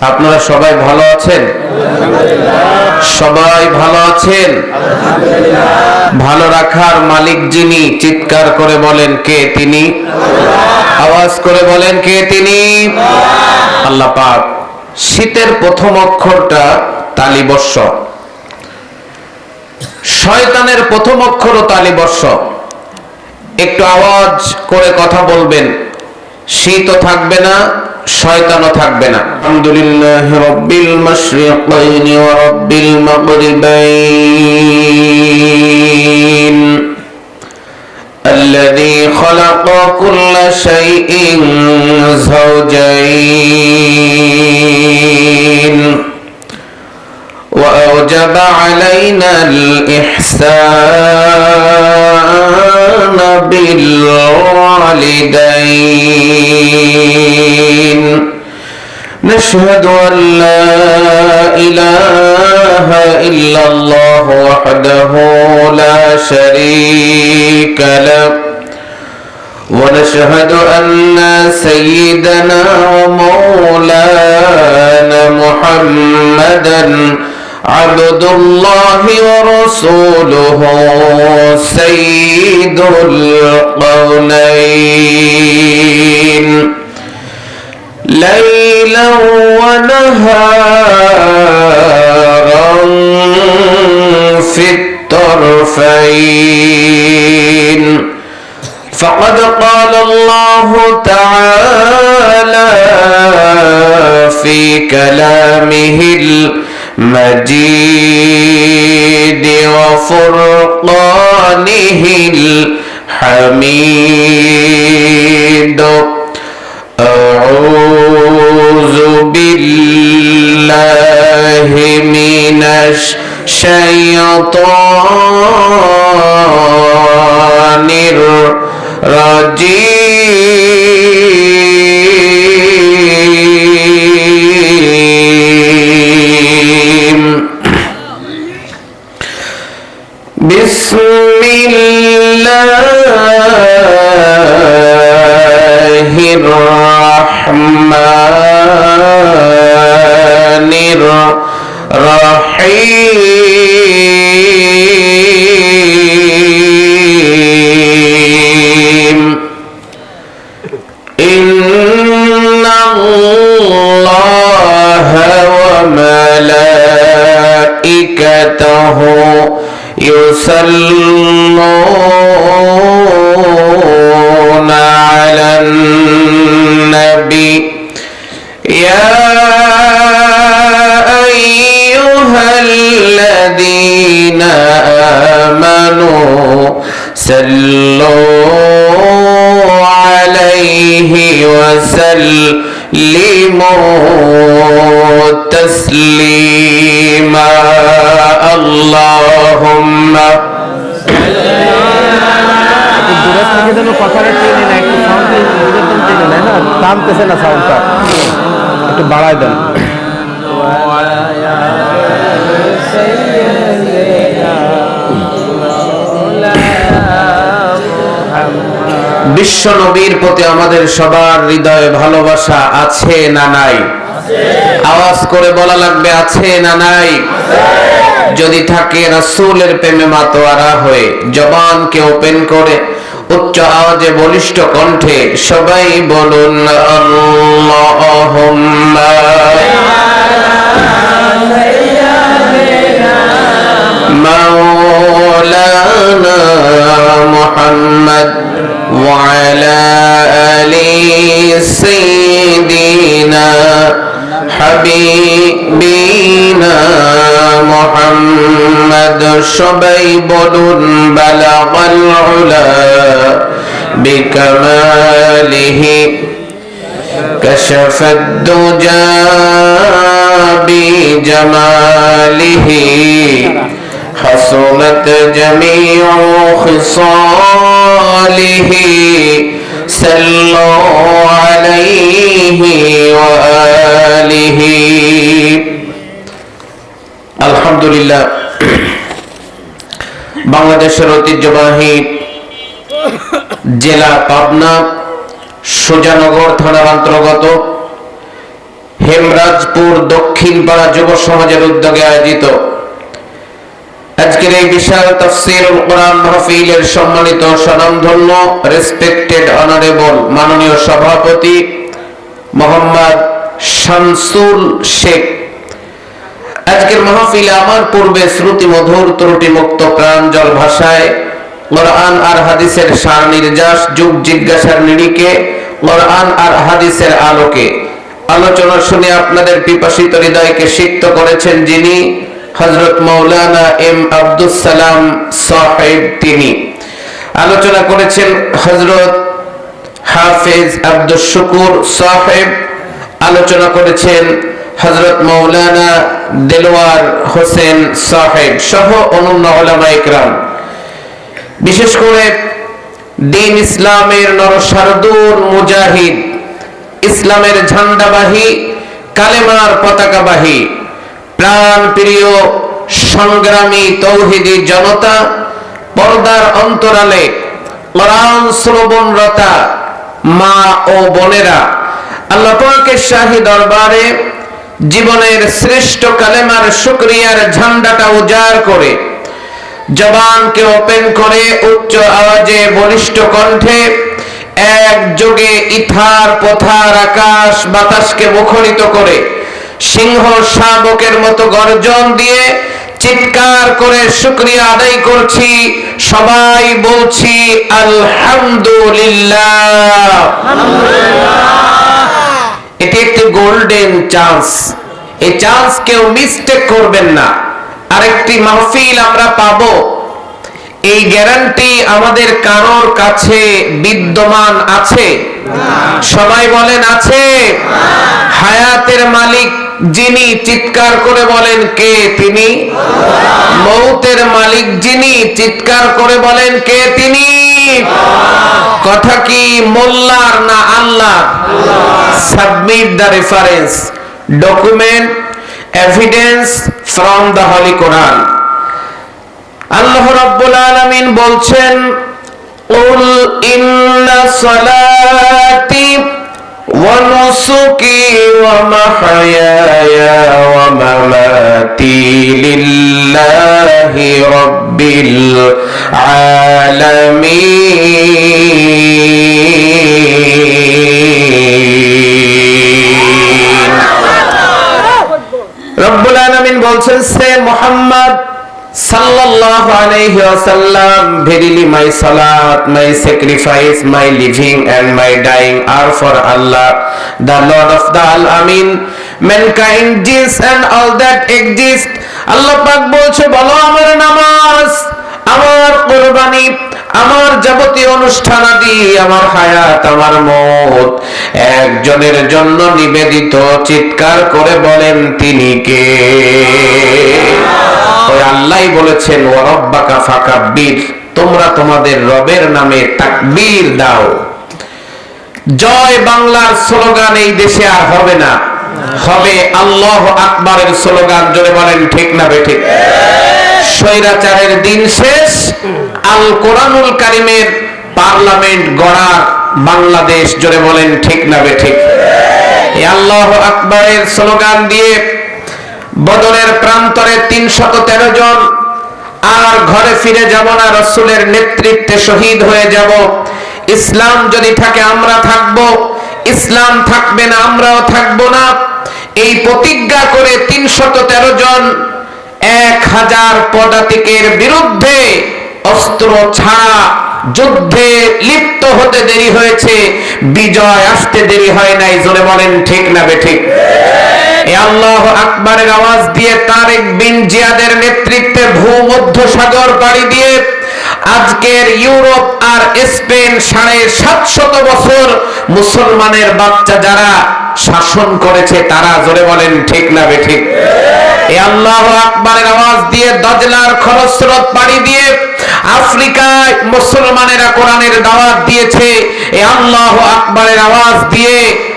আপনারা সবাই ভালো আছেন? সবাই ভালো আছেন? ভালো রাখার মালিক যিনি, চিৎকার করে বলেন কে তিনি? আওয়াজ করে বলেন কে তিনি? আল্লাহ পাক শীতের প্রথম অক্ষরটা তালিবর্ষ। শয়তানের প্রথম অক্ষরও তালিবর্ষ। একটু আওয়াজ করে কথা বলবেন। শীতও থাকবে না শয়তানও থাকবে না আলহামদুলিল্লাহ রব্বিল মাশরিকাইন ওয়া রব্বিল মাগরিবাইন الذي خلق كل شيء زوجين وأوجب علينا الإحسان بالوالدين. نشهد أن لا إله إلا الله وحده لا شريك له. ونشهد أن سيدنا ومولانا محمدا عبد الله ورسوله سيد القونين ليلا ونهارا في الطرفين. فقد قال الله تعالى في كلامه المجيد وفرقانه الحميد. أعوذ بالله من الشيطان الرحمن الرحيم. تسليما اللهم দূরে থেকে যেন কথাটা টেনে না একটু সাউন্ড যেরকম টেনে নেয় না টানতেছে না সাউন্ডটা একটু বাড়ায় দেন বিশ্ব নবীর প্রতি আমাদের সবার হৃদয়ে ভালোবাসা আছে না নাই আওয়াজ করে বলা লাগবে, আছে না নাই? যদি থাকে রাসূলের প্রেমে মাতোয়ারা হয়ে, জবান কে ওপেন করে, উচ্চ আওয়াজে বলিষ্ঠ কণ্ঠে সবাই বলুন, আল্লাহুম্মা। সবাই বলুন بلغ العلا بكماله كشف الدجى بجماله حصلت جميع خصاله صلوا عليه وآله আলহামদুলিল্লাহ বাংলাদেশের ঐতিহ্যবাহী জেলা পাবনা, সুজানগর থানার অন্তর্গত হেমরাজপুর দক্ষিণ পাড়া যুব সমাজের উদ্যোগে আয়োজিত। আজকের এই বিশাল তফসিরুল কোরআন মাহফিলের সম্মানিত স্বনামধন্য রেসপেক্টেড অনারেবল মাননীয় সভাপতি মোহাম্মদ শামসুল শেখ আজকের মাহফিলে আমার পূর্বে শ্রুতি মধুর, ত্রুটি মুক্ত প্রাঞ্জল ভাষায় কোরআন আর হাদিসের সার নির্যাস, যুগ জিজ্ঞাসার নিরিখে কোরআন আর হাদিসের আলোকে। আলোচনা শুনে আপনাদের পিপাসিত হৃদয়কে সিক্ত করেছেন যিনি হজরত মৌলানা এম আব্দুস সালাম সাহেব তিনি। আলোচনা করেছেন হজরত হাফেজ আব্দুল শুকুর সাহেব। আলোচনা করেছেন হজরত মৌলানা দেলোয়ার হোসেন সাহেব সহ অনন্য ওলামা ইকরাম বিশেষ করে দিন ইসলামের নরসারদুর মুজাহিদ, ইসলামের ঝান্ডাবাহী, কালেমার পতাকাবাহী প্রাণ প্রিয় সংগ্রামী তৌহিদি জনতা, পর্দার অন্তরালে কোরআন শ্রবণরতা মা ও বোনেরা, আল্লাহ শাহী দরবারে জীবনের শ্রেষ্ঠ কালেমার শুক্রিয়ার ঝান্ডাটা উজাড় করে, জবানকে ওপেন করে উচ্চ আওয়াজে বলিষ্ঠ কণ্ঠে এক যোগে ইথার পথার আকাশ বাতাসকে মুখরিত করে, সিংহ শাবকের মতো গর্জন দিয়ে চিৎকার করে শুক্রিয়া আদায় করছি, সবাই বলছি আলহামদুলিল্লাহ। গোল্ডেন চান্স এই চান্স কেউ মিসটেক করবেন না। আরেকটি মাহফিল আমরা পাবো। এই গ্যারান্টি আমাদের কারোর কাছে বিদ্যমান আছে? সবাই বলেন আছে। হায়াতের মালিক যিনি চিৎকার করে বলেন কে তিনি? মৌতের মালিক যিনি চিৎকার করে বলেন কে তিনি? কথা কি মোল্লার না Allah submit the reference document evidence from the holy Quran Allah রাব্বুল আলামিন বলছেন উল ইন্না সালাতি ওয়া নুসুকি ওয়া মাহায়ায়া ওয়া মামাতি লিল্লাহি রাব্বিল আলামিন। রাব্বুল আলামিন বলছেন সে Muhammad sallallahu alayhi wasallam verily my salat my sacrifice my living and my dying are for Allah the Lord of the alamin mankind jinns and all that exist allah pak বলছে বলো আমার নামাজ আমার কোরবানি আমার যাবতীয় অনুষ্ঠান আদি, আমার হায়াত, আমার মত। একজনের জন্য নিবেদিত চিৎকার করে বলেন, তিনি কে? আল্লাহ বলেছেন ও রব্বাকা ফাকাব্বির। তোমরা তোমাদের রবের নামে তাকবীর দাও। জয় বাংলার স্লোগান এই দেশে আর হবে না। হবে আল্লাহ আকবরের স্লোগান, জোরে বলেন, ঠিক না বেঠিক স্বৈরাচারের দিন শেষ। আল কোরআনুল কারিমের পার্লামেন্ট গড়ার বাংলাদেশ, জোরে বলেন, ঠিক না বেঠিক এই আল্লাহ আকবরের স্লোগান দিয়ে বদরের প্রান্তরে তিনশত তেরো জন, আর ঘরে ফিরে যাব না, রসুলের নেতৃত্বে শহীদ হয়ে যাব। ইসলাম যদি থাকে, আমরা থাকব। ইসলাম থাকবে না, আমরাও থাকব না। এই প্রতিজ্ঞা করে তিনশত তেরো জন এক হাজার পদাতিকের বিরুদ্ধে অস্ত্র ছাড়া যুদ্ধে লিপ্ত হতে দেরি হয়েছে। বিজয় আসতে দেরি হয় নাই, জোরে বলেন, ঠিক না বেঠিক আল্লাহ আকবরের আওয়াজ দিয়ে তারেক বিন জিয়াদের নেতৃত্বে ভূমধ্য সাগর পাড়ি দিয়ে আজকের ইউরোপ আর স্পেন সাড়ে সাতশত বছর মুসলমানের বাচ্চা যারা শাসন করেছে, তারা জোরে বলেন, ঠিক না বেঠিক এ আল্লাহ আকবরের আওয়াজ দিয়ে দজলার খরস্রোত পাড়ি দিয়ে আফ্রিকায় মুসলমানেরা কোরআনের দাওয়াত দিয়েছে। এ আল্লাহ আকবরের আওয়াজ দিয়ে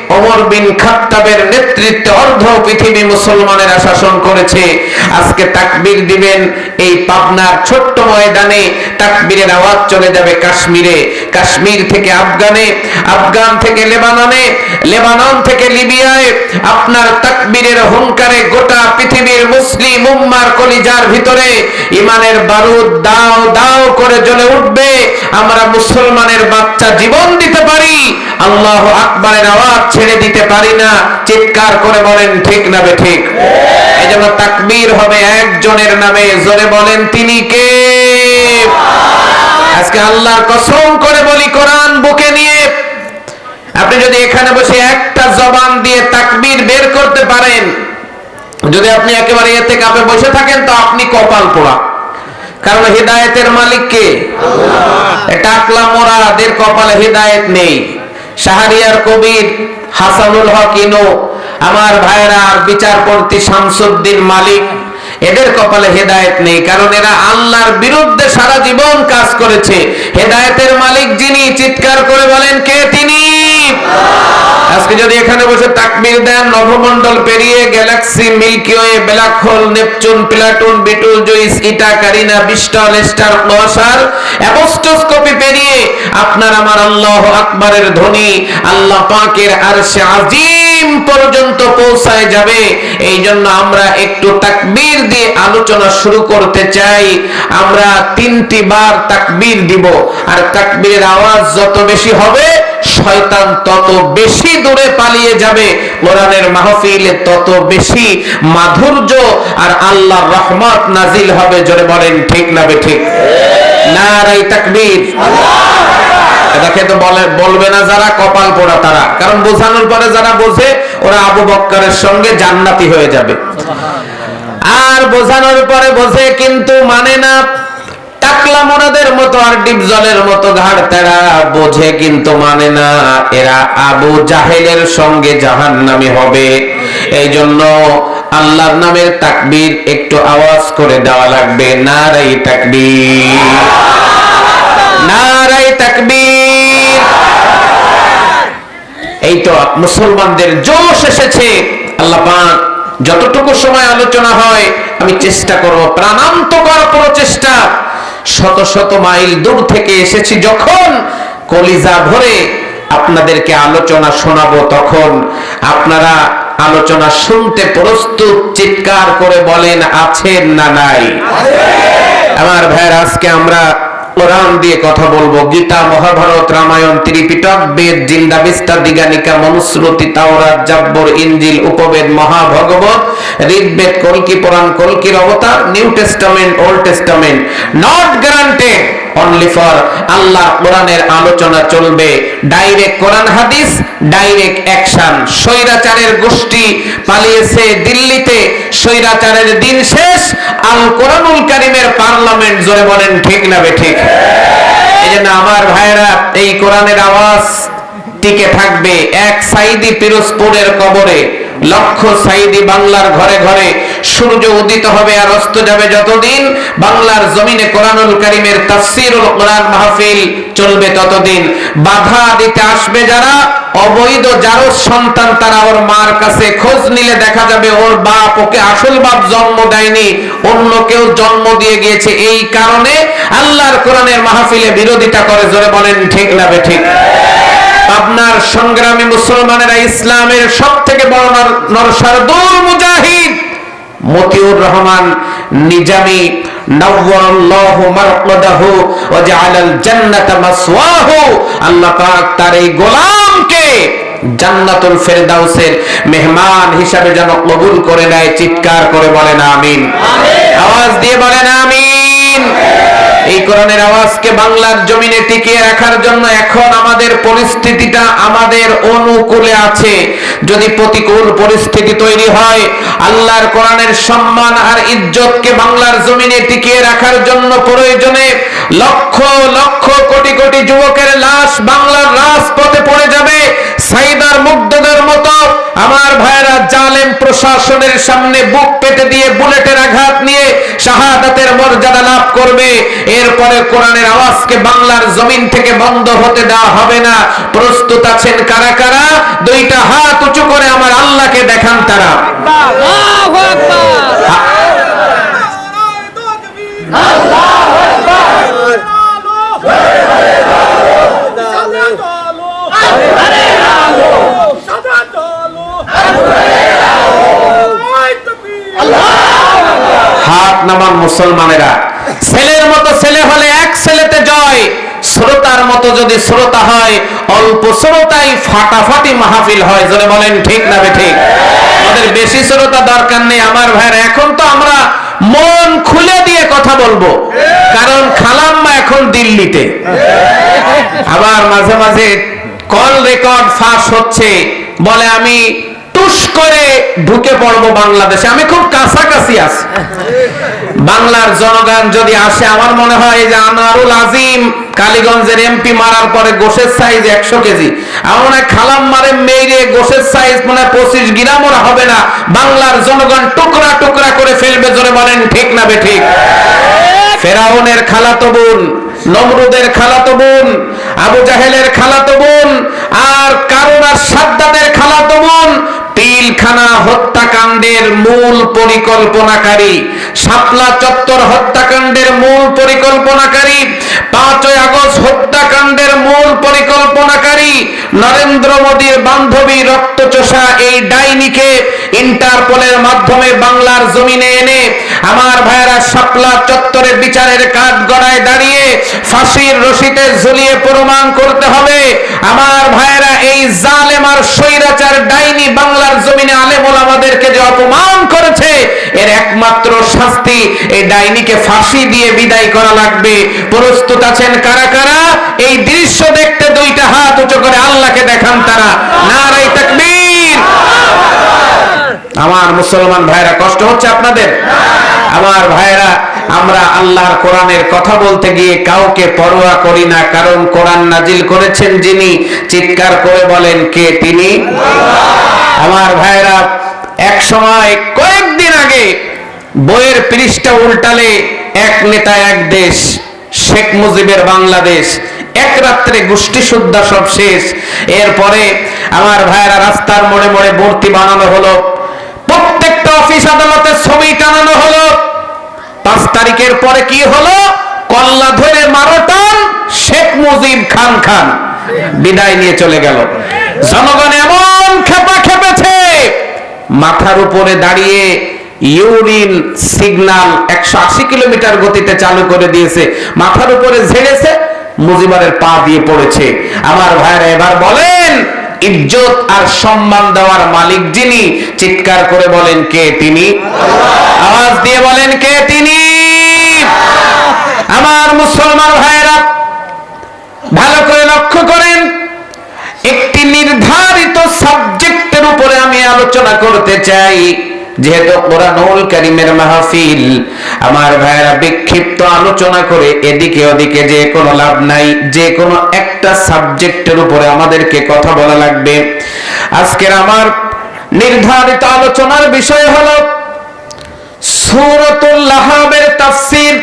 ওমর বিন খাত্তাবের নেতৃত্বে অর্ধ পৃথিবী মুসলমানেরা শাসন করেছে। আজকে তাকবীর দিবেন এই পাবনার ছোট্ট ময়দানে। তাকবীরের আওয়াজ চলে যাবে কাশ্মীরে। কাশ্মীর থেকে আফগানে, আফগান থেকে লেবাননে, লেবানন থেকে লিবিয়ায়। আপনার তাকবীরের হুঙ্কারে গোটা পৃথিবীর মুসলিম উম্মার কলিজার ভিতরে ইমানের বারুদ দাও দাও করে জ্বলে উঠবে। আমরা মুসলমানের বাচ্চা জীবন দিতে পারি। আল্লাহ আকবরের আওয়াজ ছেড়ে দিতে পারি না। চিৎকার করে বলেন ঠিক না বে ঠিক। এই জন্য তাকবীর হবে একজনের নামে। জোরে বলেন তিনি কে? আজকে আল্লাহর কসম করে বলি কোরআন বুকে নিয়ে। আপনি যদি এখানে বসে একটা জবান দিয়ে তাকবীর বের করতে পারেন যদি আপনি একেবারে এতে কাপে বসে থাকেন তো আপনি কপাল পোড়া। কারণ হেদায়েতের মালিক কে? টাকলা মোরাদের কপালে হেদায়েত নেই। শাহরিয়ার কবির হাসানুল হক ইনো আমার ভাইরা আর বিচারপতি শামসুদ্দিন মালিক, এদের কপালে হেদায়েত নেই, কারণ এরা আল্লাহর বিরুদ্ধে সারা জীবন কাজ করেছে। হেদায়েতের মালিক যিনি, চিৎকার করে বলেন, কে তিনি? আজকে যদি এখানে বসে তাকবির দেন নভমণ্ডল পেরিয়ে galaxy, milky way, black hole, Neptune, platoon, বিটুল, জুইস, ইটা, কারিনা বিস্টল স্টার ক্লসার অ্যাপোস্টোস্কোপি পেরিয়ে আপনার আমার আল্লাহ আকবারের ধ্বনি আল্লাহ পাকের আরশে আজিম পর্যন্ত পৌঁছায় যাবে। এই জন্য আমরা একটু তাকবীর দিয়ে আলোচনা শুরু করতে চাই। আমরা তিনটি বার তাকবীর দিব। আর তাকবীরের আওয়াজ যত বেশি হবে শয়তান তত বেশি দূরে পালিয়ে যাবে, কোরআনের মাহফিলে তত বেশি মাধুর্য আর আল্লাহর রহমত নাজিল হবে, জোরে বলেন, ঠিক না বে ঠিক? নারাই তাকবীর। এটাকে তো বলে, বলবে না যারা, কপাল পোড়া তারা। কারণ বোঝানোর পরে যারা বোঝে, ওরা আবু বক্করের সঙ্গে জান্নাতি হয়ে যাবে। আর বোঝানোর পরে বোঝে, কিন্তু মানে না টাকলা মোড়াদের মতো আর ডিপ জলের মতো ঘাড় তেরা বোঝে কিন্তু মানে না। এরা আবু জাহেলের সঙ্গে জাহান নামে হবে। এই জন্য আল্লাহর নামের তাকবীর একটু আওয়াজ করে দেওয়া লাগবে। নারাই তাকবীর। নারাই তাকবীর। এই তো মুসলমানদের জোশ এসেছে। আল্লাহ যতটুকু সময় আলোচনা হয়, আমি চেষ্টা করব প্রাণান্তকর প্রচেষ্টা শত শত মাইল দূর থেকে এসেছি যখন কলিজা ভরে আপনাদেরকে আলোচনা শোনাবো তখন। আপনারা আলোচনা শুনতে প্রস্তুত চিৎকার করে বলেন আছেন না নাই? আমার ভাইয়ের আজকে আমরা কোরআন দিয়ে কথা বলব। গীতা, মহাভারত, রামায়ণ, ত্রিপিটক, বেদ, জিন্দা, বিস্তার দিগানিকা মনুস্মৃতি, তাওরাত, জাব্বর, ইঞ্জিল, উপবেদ, মহাভগবত, ঋগ্বেদ, কলকি পুরাণ, কলকির অবতার, new testament, old testament. Not guaranteed only for Allah কোরআনের আলোচনা চলবে। ডাইরেক্ট কোরআন হাদিস ডাইরেক্ট অ্যাকশন স্বৈরাচারের গোষ্ঠী পালিয়েছে দিল্লিতে। স্বৈরাচারের দিন শেষ। আল কোরআনুল কারিমের পার্লামেন্ট, জোরে বলেন, ঠিক না বে ঠিক? এই জন্য আমার ভাইরা এই কোরআনের আওয়াজ টিকে থাকবে। এক সাইদি পিরোজপুরের কবরে। লক্ষ সাইদি বাংলার ঘরে ঘরে সূর্য উদিত হবে আর অস্ত যাবে যতদিন বাংলার জমিনে কোরআনুল কারিমের তাফসীরুল কোরআন মাহফিল চলবে ততদিন। বাধা দিতে আসবে যারা, অবৈধ যারও সন্তান তারা ওর মার কাছে খোঁজ নিলে দেখা যাবে ওর বাপ ওকে আসল বাপ জন্ম দেয়নি, অন্য কেউ জন্ম দিয়ে গিয়েছে। এই কারণে আল্লাহর কোরআনের মাহফিলে বিরোধিতা করে, জোরে বলেন, ঠিক না ঠিক? আপনার সংগ্রামী মুসলমানেরা ইসলামের সব থেকে বড় নর- নরসারদুল মুজাহিদ মতিউর রহমান নিজামি নওয়াল্লাহু মারকাদাহু ওয়া জাআলাল জান্নাতা মাসওয়াহু। আল্লাহ পাক তার এই গোলামকে জান্নাতুল ফেরদাউসের মেহমান হিসাবে যেন কবুল করে নেয় চিৎকার করে বলেন আমিন। আওয়াজ দিয়ে বলেন আমিন। এই কোরআনের আওয়াজকে বাংলার জমিনে টিকিয়ে রাখার জন্য এখন আমাদের পরিস্থিতিটা আমাদের অনুকূলে আছে। যদি প্রতিকূল পরিস্থিতি তৈরি হয়, আল্লাহর কোরআনের সম্মান আর ইজ্জতকে বাংলার জমিনে টিকিয়ে রাখার জন্য প্রয়োজনে লক্ষ লক্ষ, কোটি কোটি যুবকের লাশ বাংলার রাজপথে পড়ে যাবে। সাইদার মুগ্ধদের মতো আমার ভাইরা জালেম প্রশাসনের সামনে বুক পেতে দিয়ে বুলেটের আঘাত নিয়ে শাহাদাতের মর্যাদা লাভ করবে। এরপরে কোরআনের আওয়াজকে বাংলার জমিন থেকে বন্ধ হতে দেওয়া হবে না। প্রস্তুত আছেন কারা কারা? দুইটা হাত উঁচু করে আমার আল্লাহকে দেখান তারা। হাত নামান মুসলমানেরা। ছেলের মতো ছেলে হলে এক ছেলেতে জয়। শ্রোতার মতো যদি শ্রোতা হয়, অল্প শ্রোতাই ফাটাফাটি মাহফিল হয়। জোরে বলেন, ঠিক না ঠিক? আমাদের বেশি শ্রোতা দরকার নেই। আমার ভাইয়ের, এখন তো আমরা মন খুলে দিয়ে কথা বলব। কারণ খালাম্মা এখন দিল্লিতে। আবার মাঝে মাঝে কল রেকর্ড ফাঁস হচ্ছে। বলে আমি টুস করে ঢুকে পড়ব বাংলাদেশে। আমি খুব কাছাকাছি আছি। বাংলার জনগণ যদি আসে, আমার মনে হয় যে আনোয়ারুল আজিম কালীগঞ্জের এমপি মারার পরে গোশের সাইজ একশো কেজি। আমার মনে খালাম গোশের সাইজ মনে পঁচিশ হবে না। বাংলার জনগণ টুকরা টুকরা করে ফেলবে জোরে বলেন, ঠিক না বে ঠিক? ফেরাউনের খালাতো বোন, নমরুদের খালাতো বোন, আবু জাহেলের খালাতো বোন, আর কারুনার সাদ্দাদের খালাতো বোন পিলখানা হত্যাকাণ্ডের মূল পরিকল্পনাকারী, শাপলা চত্বর হত্যাকাণ্ডের মূল পরিকল্পনাকারী, পাঁচই আগস্ট হত্যাকাণ্ডের মূল পরিকল্পনাকারী নরেন্দ্র মোদীর বান্ধবী রক্তচোষা এই ডাইনিকে ইন্টারপোলের মাধ্যমে বাংলার জমিনে এনে আমার ভাইয়েরা শাপলা চত্বরে বিচারের কাঠ গড়ায় দাঁড়িয়ে ফাঁসির রশিতে ঝুলিয়ে প্রমাণ করতে হবে। আমার ভাইয়েরা, এই জালেম আর স্বৈরাচার ডাইনি বাংলার জমিনে আলেমুল আমাদেরকে যে অপমান করেছে, এর একমাত্র শাস্তি এই ডাইনিকে ফাঁসি দিয়ে বিদায় করা লাগবে। প্রস্তুত আছেন কারা কারা? এই দৃশ্য দেখতে দুইটা হাত উঁচু করে আল্লাহকে দেখান তারা। নারাই তাকবীর। আমার মুসলমান ভাইরা, কষ্ট হচ্ছে আপনাদের? আমার ভাইরা, আমরা আল্লাহর কোরআনের কথা বলতে গিয়ে কাউকে পরোয়া করি না, কারণ কোরআন নাজিল করেছেন যিনি, চিৎকার করে বলেন, কে তিনি? আমার ভাইরা, এক সময়, কয়েকদিন আগে, বইয়ের পৃষ্ঠা উল্টালে এক নেতা, এক দেশ, শেখ মুজিবের বাংলাদেশ, এক রাত্রে গোষ্ঠী শুদ্ধা সব শেষ। এরপরে আমার ভাইয়েরা রাস্তার মোড়ে মোড়ে মূর্তি বানানো হলো। অফিস আদালতে ছবি টানানো হলো। পাঁচ তারিখের পরে কি হলো? কল্লা ধরে মারোটান শেখ মুজিব খান খান। বিদায় নিয়ে চলে গেল। জনগণ এমন খেপা খেপেছে। মাথার উপরে দাঁড়িয়ে ইউরিন সিগন্যাল একশো কিলোমিটার গতিতে চালু করে দিয়েছে। মাথার উপরে ঝেড়েছে মুজিবারের পা দিয়ে পড়েছে। আমার ভাইরা এবার বলেন ইজ্জত আর সম্মান দেওয়ার মালিক যিনি, চিৎকার করে বলেন, কে তিনি? আওয়াজ দিয়ে বলেন, কে তিনি? আমার মুসলমান ভাইয়েরা, ভালো করে লক্ষ্য করেন, একটি নির্ধারিত সাবজেক্টের উপরে আমি আলোচনা করতে চাই। যেহেতু কোরআনুল কারিমের মাহফিল, আমার ভাইয়েরা বিক্ষিপ্ত আলোচনা করে এদিকে ওদিকে যে কোনো লাভ নাই, যে কোনো একটা সাবজেক্টের উপরে আমাদেরকে কথা বলা লাগবে। আজকের আমার নির্ধারিত আলোচনার বিষয় হলো সূরাতুল লাহাবের তাফসীর।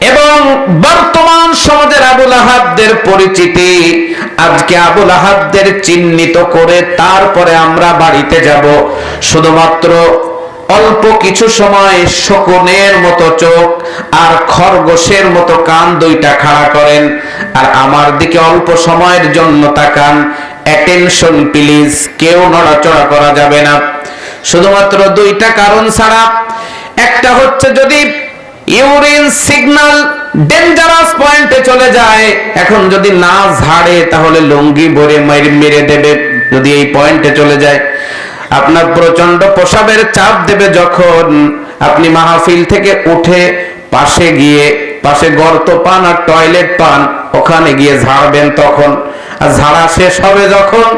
এবং বর্তমান সমাজের আবুল আহাবদের পরিচিতি আজকে আবুল আহাবদের চিহ্নিত করে তারপরে আমরা বাড়িতে যাব। শুধুমাত্র অল্প কিছু সময় শকুনের মতো চোখ আর খরগোশের মতো কান দুইটা খাড়া করেন। আর আমার দিকে অল্প সময়ের জন্য তাকান। অ্যাটেনশন প্লিজ কেউ নড়াচড়া করা যাবে না। শুধুমাত্র দুইটা কারণ ছাড়া। একটা হচ্ছে যদি ইউরিন সিগন্যাল ডেঞ্জারাস পয়েন্টে চলে যায়। এখন যদি না ঝাড়ে, তাহলে লুঙ্গি ভরে মেরে মেরে দেবে, যদি এই পয়েন্টে চলে যায়। আপনার প্রচণ্ড প্রসাবের চাপ দেবে যখন আপনি মাহফিল থেকে উঠে পাশে গিয়ে, পাশে গর্ত পান আর টয়লেট পান, ওখানে গিয়ে ঝাড়বেন তখন। আর ঝাড়া শেষ হবে যখন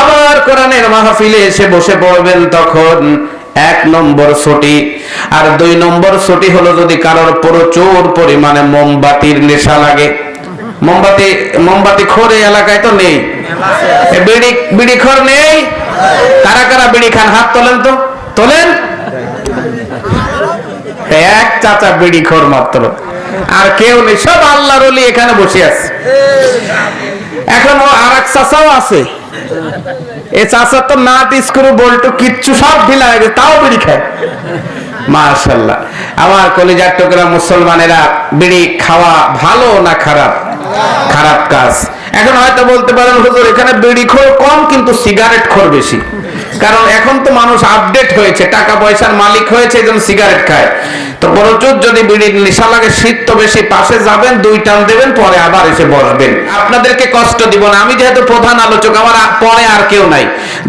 আবার কোরআনের মাহফিলে এসে বসে পড়বেন তখন। এক নম্বর ছুটি। আর দুই নম্বর ছুটি হলো যদি কারোর প্রচুর পরিমাণে মোমবাতির নেশা লাগে। মোমবাতি মোমবাতি খোর এলাকায় তো নেই। বিড়ি বিড়ি খোর নেই? কারা কারা বিড়ি খান? হাত তোলেন তো। তোলেন? এক চাচা বিড়ি খোর মাত্র। আর কেউ নেই। সব আল্লাহর এখানে বসে আছে। এখন ও আর এক চাচাও আছে। এ চাচা তো নাট স্ক্রু বল্টু কিচ্ছু সব ঢিলা হয়ে গেছে, তাও বিড়ি খায়। মাশাল্লাহ। আমার কলিজার টুকরা মুসলমানেরা বিড়ি খাওয়া ভালো না খারাপ? খারাপ কাজ। এখন হয়তো বলতে পারেন, হুজুর, এখানে বিড়ি খোর কম, কিন্তু সিগারেট খোর বেশি। কারণ এখন তো মানুষ আপডেট হয়েছে টাকা পয়সার মালিক হয়েছে এই সিগারেট খায়। তো প্রচুর যদি বিড়ির নেশা লাগে শীত তো বেশি পাশে যাবেন দুই টান দেবেন পরে আবার এসে বসবেন আপনাদেরকে কষ্ট দিব না। আমি যেহেতু প্রধান আলোচক আমার পরে আর কেউ নাই।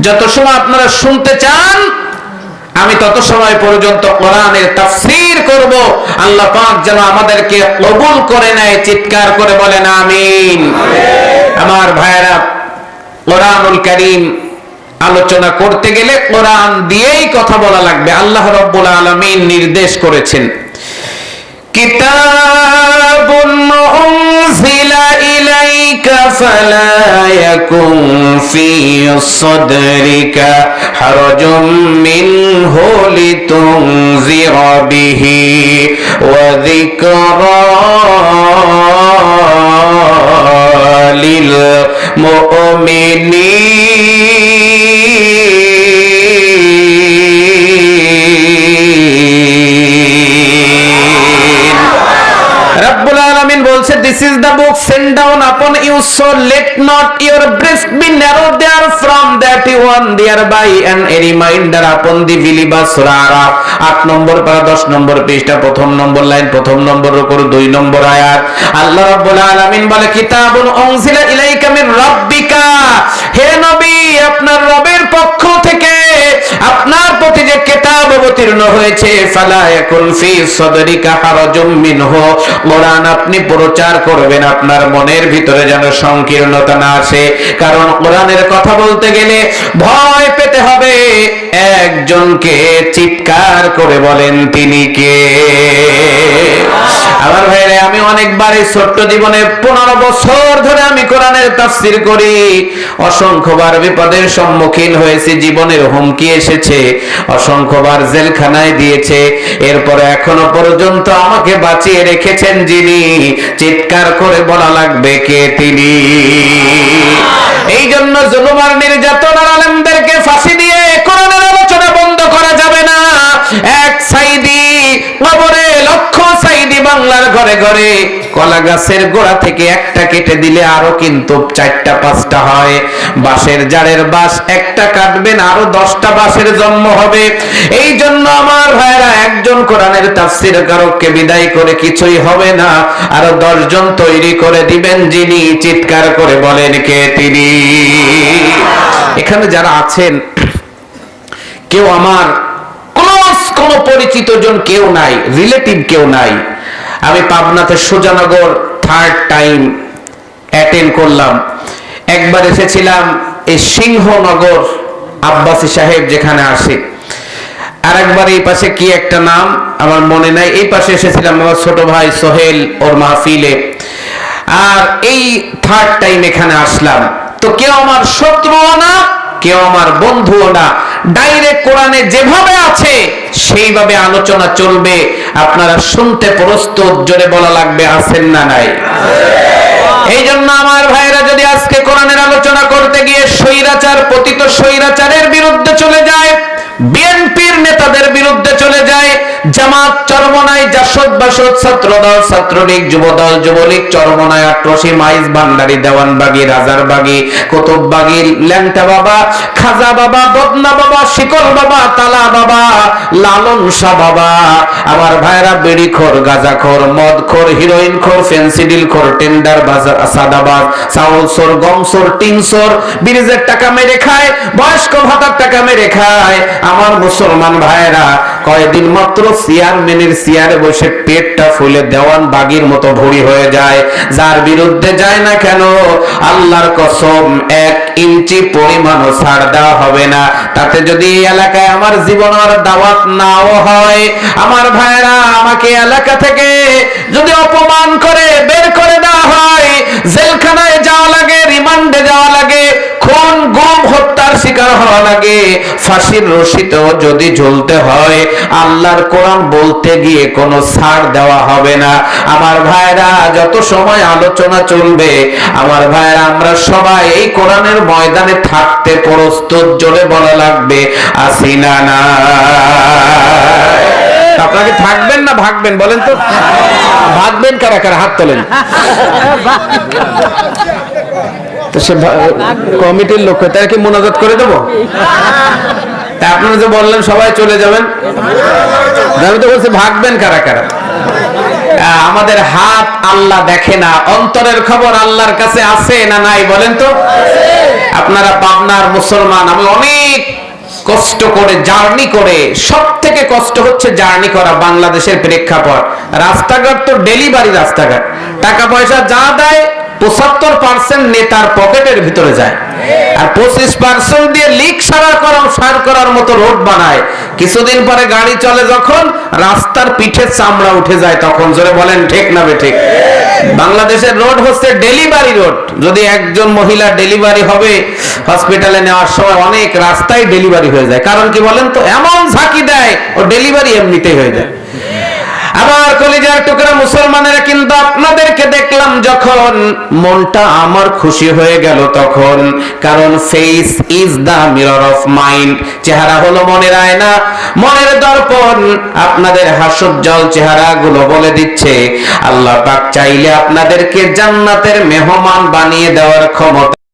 যত সময় আপনারা শুনতে চান আমি তত সময় পর্যন্ত কোরআনের তাফসীর করব। আল্লাহ পাক যেন আমাদেরকে কবুল করে নেয় চিৎকার করে বলেন আমিন। আমার ভাইয়েরা কোরআনুল কারীম আলোচনা করতে গেলে কোরআন দিয়েই কথা বলা লাগবে। আল্লাহ রব্বুল আলমিন নির্দেশ করেছেন। কিতাবুন উনজিলা ইলাইকা ফালা ইয়াকুন ফি সাদরিকা হারাজুম বলছে this is the book send down upon you so let not your breast be narrow there from that you warn thereby and a reminder upon the believer সূরা আরাফ 8 নম্বর পারা 10 নম্বর পৃষ্ঠা, প্রথম নম্বর লাইন, প্রথম নম্বর রুকুর দুই নম্বর আয়াত। আল্লাহ রাব্বুল আলামিন বলে, কিতাবুন উনজিলা ইলাইকা মির রাব্বিকা। হে নবী, আপনার রবের পক্ষ থেকে আপনার প্রতি যে কিতাব অবতীর্ণ হয়েছে। আপনি প্রচার করবেন, আপনার মনের ভিতরে যেন সংকীর্ণতা না আসে। কারণ কোরআনের কথা বলতে গেলে ভয় পেতে হবে। একজনকে চিৎকার করে বলেন, তিনি কে? আমার ভাইরে, আমি অনেকবার ছোট্ট জীবনে পনেরো বছর ধরে আমি কোরআনের তাফসির করি। অসংখ্যবার বিপদের সম্মুখীন হয়েছি, জীবনের হুমকি এসেছে। অসংখ্যবার জেলখানায় দিয়েছে। এরপরে এখনও পর্যন্ত আমাকে বাঁচিয়ে রেখেছেন যিনি। চিৎকার করে বলা লাগবে কে তিনি। এই জন্য জুলুমার নির্যাতনার ঘরে ঘরে কলা গাছের গোড়া থেকে একটা কেটে দিলে আরও কিন্তু চারটা, পাঁচটা হয়। বাঁশের জাড়ের বাঁশ একটা কাটবেন, আরও দশটা বাঁশের জন্ম হবে। এই জন্য আমার ভাইরা একজন কোরআনের তাফসির কারককে বিদায় করে কিছুই হবে না। আরও দশজন তৈরি করে দিবেন, যিনি চিৎকার করে বলেন কে তিনি। এখানে যারা আছেন, কেউ আমার ক্লোজ কোন পরিচিত জন কেউ নাই রিলেটিভ কেউ নাই। আমি পাবনাতে সুজানগর থার্ড টাইম অ্যাটেন্ড করলাম। একবার এসেছিলাম এই সিংহনগর আব্বাসী সাহেব যেখানে আসে আর একবার এই পাশে কি একটা নাম আমার মনে নাই। এই পাশে এসেছিলাম আমার ছোট ভাই সোহেল ওর মাহফিলে। আর এই থার্ড টাইম এখানে আসলাম। তো কেউ আমার শত্রুও না কেউ আমার বন্ধুও না। ডাইরেক্ট কোরআনে যেভাবে আছে সেইভাবে আলোচনা চলবে। আপনারা শুনতে প্রস্তুত জোরে বলা লাগবে আছেন না নাই? এই জন্য আমার ভাইরা যদি আজকে কোরআনের আলোচনা করতে গিয়ে স্বৈরাচার পতিত স্বৈরাচারের বিরুদ্ধে চলে যায় বিএনপির নেতাদের বিরুদ্ধে চলে যায় জামাত চরমনায় জাসদ বাসদ ছাত্রদল, ছাত্রলীগ, যুবদল, যুবলীগ, চরমনায় আট্রসি, মাইজ, ভান্ডারি, দেওয়ানবাগি, রাজারবাগি, কুতুববাগি, ল্যাংটা বাবা, খাজা বাবা, বদনা বাবা, শিকল বাবা, তালা বাবা, লালন শাহ বাবা, আমার ভাইরা বেড়ি খোর, গাজা খোর, মদ খোর, হিরোইন খোর ফেন্সিডিল খোর, টেন্ডার বাজার সাদাবাজ, চাউল সোর, গম সোর, টিন সোর, ব্রিজের টাকা মেরে খায়, বয়স্ক ভাতার টাকা মেরে খায়। আমার মুসলমান ভাইরা কয়েকদিন মাত্র চেয়ারম্যানের চেয়ারে বসে পেটটা ফুলে দেওয়ান বাগির মতো ভুড়ি হয়ে যায়। যার বিরুদ্ধে যায় না কেন? আল্লাহর কসম, এক ইঞ্চি পরিমাণও ছাড় দেওয়া হবে না। তাতে যদি এই এলাকায় আমার জীবন আর দাওয়াত নাও হয়, আমার ভাইরা আমাকে এলাকা থেকে যদি অপমান করে, বের করে দেওয়া হয়, জেলখানায় যাওয়া লাগে রিমান্ডে যাওয়া লাগে খুন গুম হত্যার শিকার হওয়া লাগে। ফাঁসির রশিতেও যদি ঝুলতে হয়, আল্লাহর কোরআন বলতে গিয়ে কোনো ছাড় দেওয়া হবে না। আমার ভাইরা, যত সময় আলোচনা চলবে, আমার ভাইরা, আমরা সবাই এই কোরআনের ময়দানে থাকতে প্রস্তুত, জোরে বলা লাগবে, আসি না না। আপনাকে থাকবেন না ভাগবেন, বলেন তো? ভাগবেন কারা কারা? হাত তোলেন। তো সে কমিটির লোক তারা কি মোনাজাত করে দেবো? আপনারা যে বললেন, সবাই চলে যাবেন। আমি তো বলছি, ভাগবেন কারা কারা? আমাদের হাত আল্লাহ দেখে না, অন্তরের খবর আল্লাহর কাছে আছে না নাই, বলেন তো? আপনারা পাবনার মুসলমান, আমি অনেক কষ্ট করে, জার্নি করে সব থেকে কষ্ট হচ্ছে জার্নি করা বাংলাদেশের প্রেক্ষাপট। রাস্তাঘাট তো ডেলিভারি রাস্তাঘাট। টাকা পয়সা যা দেয় পঁচাত্তর নেতার পকেটের ভিতরে যায়। আর পঁচিশ পার্সেন্ট দিয়ে লিক সারা করা সার করার মতো রোড বানায়। কিছুদিন পরে গাড়ি চলে যখন রাস্তার পিঠে চামড়া উঠে যায়, তখন জোরে বলেন, ঠিক না ঠিক। বাংলাদেশের রোড হচ্ছে ডেলিভারি রোড। যদি একজন মহিলা ডেলিভারি হবে, হসপিটালে নেওয়ার সময় অনেক রাস্তায় ডেলিভারি হয়ে যায়। কারণ কি বলেন তো, এমন ঝাঁকি দেয়, ও ডেলিভারি এমনিতেই হয়ে যায়। আবার কলিজার টুকরা মুসলমানেরা কিন্তু আপনাদেরকে দেখলাম যখন মনটা আমার খুশি হয়ে গেল তখন। কারণ face is the mirror of mind চেহারা হলো মনের আয়না। মনের দর্পণ। আপনাদের হাস্যোজ্জ্বল চেহারাগুলো বলে দিচ্ছে, আল্লাহ পাক চাইলে আপনাদেরকে জান্নাতের মেহমান বানিয়ে দেওয়ার ক্ষমতা